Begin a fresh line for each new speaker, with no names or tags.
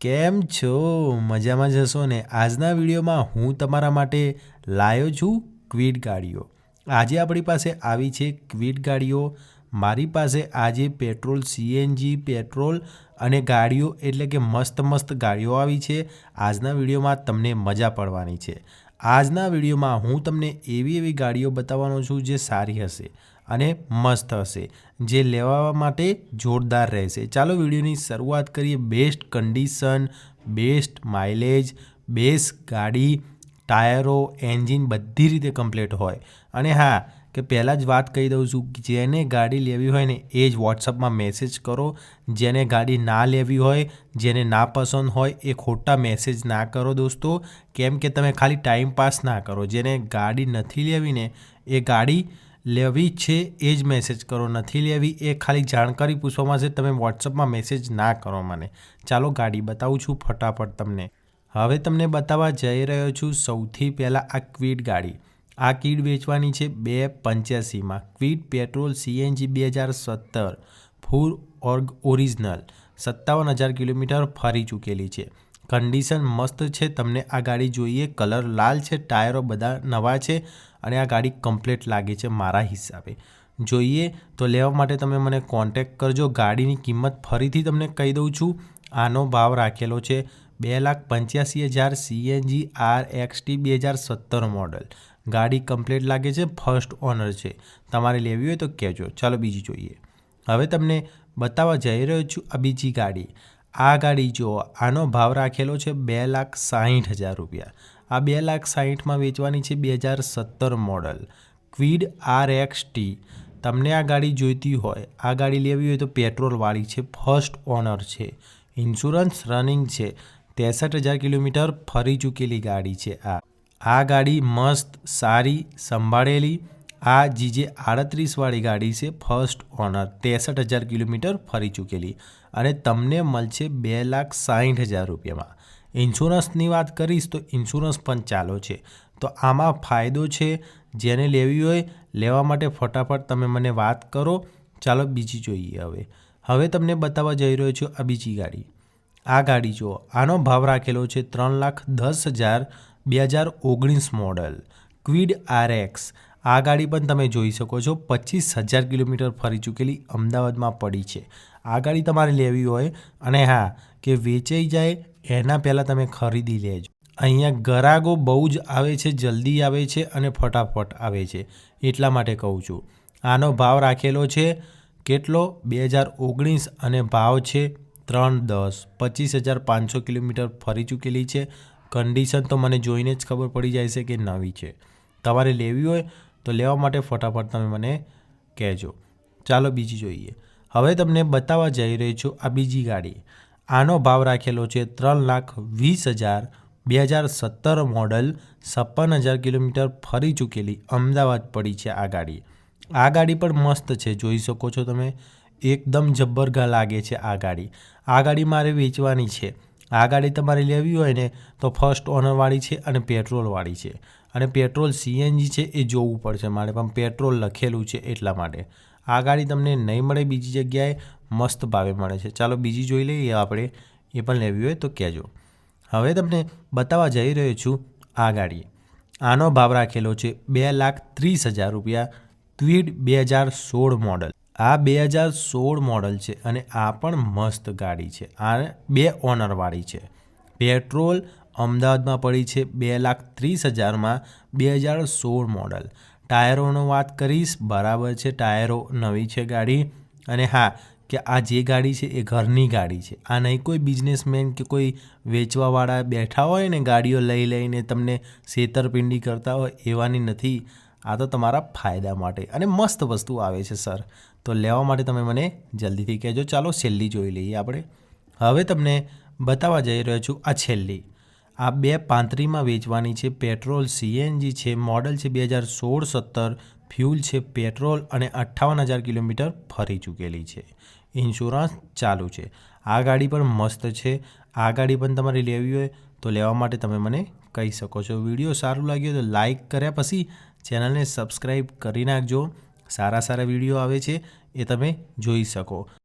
કેમ છો? મજામાં જશો ને? આજના વિડીયોમાં હું તમારા માટે લાવ્યો છું ક્વિડ ગાડીઓ. આજે આપણી પાસે આવી છે ક્વિડ ગાડીઓ. મારી પાસે આજે પેટ્રોલ સીએનજી પેટ્રોલ અને ગાડીઓ એટલે કે મસ્ત મસ્ત ગાડીઓ આવી છે. આજના વિડીયોમાં તમને મજા પડવાની છે. આજના વિડીયોમાં હું તમને એવી એવી ગાડીઓ બતાવવાનો છું જે સારી હશે. અને મસ્ત હશે, જે લેવા માટે જોરદાર રહેશે. ચાલો વિડીયોની શરૂઆત કરીએ. Best condition, best mileage, best ગાડી, ટાયરો, એન્જિન બધી રીતે કમ્પ્લીટ હોય. અને હા, કે પહેલાં જ વાત કહી દઉં છું જેને ગાડી લેવી હોય ને, એ જ વોટ્સઅપમાં મેસેજ કરો. જેને ગાડી ના લેવી હોય, જેને ના પસંદ હોય, એ ખોટા મેસેજ ના કરો દોસ્તો. કેમ કે તમે ખાલી ટાઈમ પાસ ના કરો. જેને ગાડી નથી લેવી ને, એ ગાડી લેવી છે એ જ મેસેજ કરો, નથી લેવી એ ખાલી જાણકારી પૂછવામાં છે તમે વોટ્સઅપમાં મેસેજ ના કરો મને. ચાલો ગાડી બતાવું છું ફટાફટ તમને. હવે તમને બતાવવા જઈ રહ્યો છું સૌથી પહેલાં આ ક્વિડ ગાડી. આ કીડ વેચવાની છે બે પંચ્યાસીમાં. ક્વિડ પેટ્રોલ સીએનજી બે હજાર સત્તર. ફૂલ ઓર્ગ ઓરિજિનલ સત્તાવન હજાર કિલોમીટર ફરી ચૂકેલી છે. કન્ડિશન મસ્ત છે, તમને આ ગાડી જોઈએ. કલર લાલ છે, ટાયરો બધા નવા છે અને આ ગાડી કમ્પ્લીટ લાગે છે મારા હિસાબે. જોઈએ તો લેવા માટે તમે મને કોન્ટેક કરજો. ગાડીની કિંમત ફરીથી તમને કહી દઉં છું. આનો ભાવ રાખેલો છે બે લાખ પંચ્યાસી હજાર સીએનજી આર એક્સટી બે હજાર સત્તર મોડલ ગાડી કમ્પ્લીટ લાગે છે ફર્સ્ટ ઓનર છે. તમારે લેવી હોય તો કહેજો. ચાલો બીજી જોઈએ. હવે તમને બતાવવા જઈ રહ્યો છું આ બીજી ગાડી. આ ગાડી જુઓ આનો ભાવ રાખેલો છે બે લાખ સાહીઠ હજાર રૂપિયા. આ બે લાખ સાહીઠમાં વેચવાની છે બે હજાર સત્તર model. Kwid R X T. તમને આ ગાડી જોઈતી હોય, આ ગાડી લેવી હોય તો પેટ્રોલવાળી છે, ફર્સ્ટ ઓનર છે. ઇન્સ્યોરન્સ રનિંગ છે, ત્રેસઠ હજાર કિલોમીટર ફરી ચૂકેલી ગાડી છે આ. આ ગાડી મસ્ત, સારી, સંભાળેલી આ જીજે આડત્રીસવાળી ગાડી છે ફર્સ્ટ ઓનર, ત્રેસઠ હજાર કિલોમીટર ફરી ચૂકેલી અને તમને મળશે બે લાખ સાહીઠ હજાર રૂપિયામાં. ઇન્સ્યોરન્સની વાત કરીશ તો ઇન્સ્યોરન્સ પણ ચાલો છે. તો આમાં ફાયદો છે જેને લેવી હોય લેવા માટે ફટાફટ તમે મને વાત કરો. ચાલો બીજી જોઈએ હવે. હવે તમને બતાવવા જઈ રહ્યો છું આ બીજી ગાડી. આ ગાડી જુઓ, આનો ભાવ રાખેલો છે ત્રણ લાખ દસ હજાર બે હજાર ઓગણીસ મોડલ. ક્વિડ આર એક્સ આ ગાડી પણ તમે જોઈ શકો છો, પચીસ હજાર કિલોમીટર ફરી ચૂકેલી અમદાવાદમાં પડી છે. આ ગાડી તમારે લેવી હોય અને હા, કે વેચાઈ જાય એના પહેલાં તમે ખરીદી લેજો. અહીંયા ગરાગો બહુ જ આવે છે, જલ્દી આવે છે અને ફટાફટ આવે છે, એટલા માટે કહું છું. આનો ભાવ રાખેલો છે કેટલો? બે હજાર ઓગણીસ અને ભાવ છે ત્રણ દસ. પચીસ હજાર પાંચસો કિલોમીટર ફરી ચૂકેલી છે. કન્ડિશન તો મને જોઈને જ ખબર પડી જાય છે કે નવી છે. તમારે લેવી હોય તો લેવા માટે ફટાફટ તમે મને કહેજો. ચાલો બીજી જોઈએ. હવે તમને બતાવવા જઈ રહી છું આ બીજી ગાડી. આનો ભાવ રાખેલો છે ત્રણ લાખ વીસ હજાર બે હજાર સત્તર મોડલ છપ્પન હજાર કિલોમીટર ફરી ચૂકેલી અમદાવાદ પડી છે આ ગાડી. આ ગાડી પણ મસ્ત છે, જોઈ શકો છો તમે. એકદમ જબ્બરગા લાગે છે આ ગાડી. આ ગાડી મારે વેચવાની છે. આ ગાડી તમારે લેવી હોય ને તો ફર્સ્ટ ઓનરવાળી છે અને પેટ્રોલવાળી છે. અને પેટ્રોલ સીએનજી છે એ જોવું પડશે. મારે પણ પેટ્રોલ લખેલું છે એટલા માટે. આ ગાડી તમને નહીં મળે બીજી જગ્યાએ, મસ્ત ભાવે મળે છે. ચાલો બીજી જોઈ લઈએ આપણે. એ પણ લેવી હોય તો કહેજો. હવે તમને બતાવવા જઈ રહ્યો છું આ ગાડી આનો ભાવ રાખેલો છે બે લાખ ત્રીસ હજાર રૂપિયા. ક્વિડ બે હજાર સોળ મોડલ આ બે હજાર સોળ મોડલ છે અને આ પણ મસ્ત ગાડી છે. આ બે ઓનરવાળી છે. પેટ્રોલ અમદાવાદમાં પડી છે બે લાખ ત્રીસ હજારમાં બે હજાર સોળ મોડલ. ટાયરોનો વાત કરીશ, બરાબર છે, ટાયરો નવી છે ગાડી. અને હા, કે આ જે ગાડી છે એ ઘરની ગાડી છે. આ નહીં કોઈ બિઝનેસમેન કે કોઈ વેચવાવાળા બેઠા હોય ને ગાડીઓ લઈ લઈને તમને છેતરપિંડી કરતા હોય એવાની નથી આ તો તમારા ફાયદા માટે. અને મસ્ત વસ્તુ આવે છે, સર. તો લેવા માટે તમે મને જલ્દીથી કહેજો. ચાલો છેલ્લી જોઈ લઈએ આપણે. હવે તમને બતાવવા જઈ રહ્યો છું આ છેલ્લી. આ બે પાંત્રીમાં વેચવાની છે પેટ્રોલ, સીએનજી છે, મોડલ છે બે હજાર સોળ સત્તર, ફ્યુલ છે પેટ્રોલ અને અઠ્ઠાવન હજાર કિલોમીટર ફરી ચૂકેલી છે. ઇન્સ્યોરન્સ ચાલુ છે. આ ગાડી પણ મસ્ત છે. આ ગાડી પણ તમારે લેવી હોય તો લેવા માટે તમે મને કહી શકો છો. વીડિયો સારું લાગ્યો તો લાઇક કર્યા પછી ચેનલને સબસ્ક્રાઈબ કરી નાખજો. સારા સારા વીડિયો આવે છે એ તમે જોઈ શકો.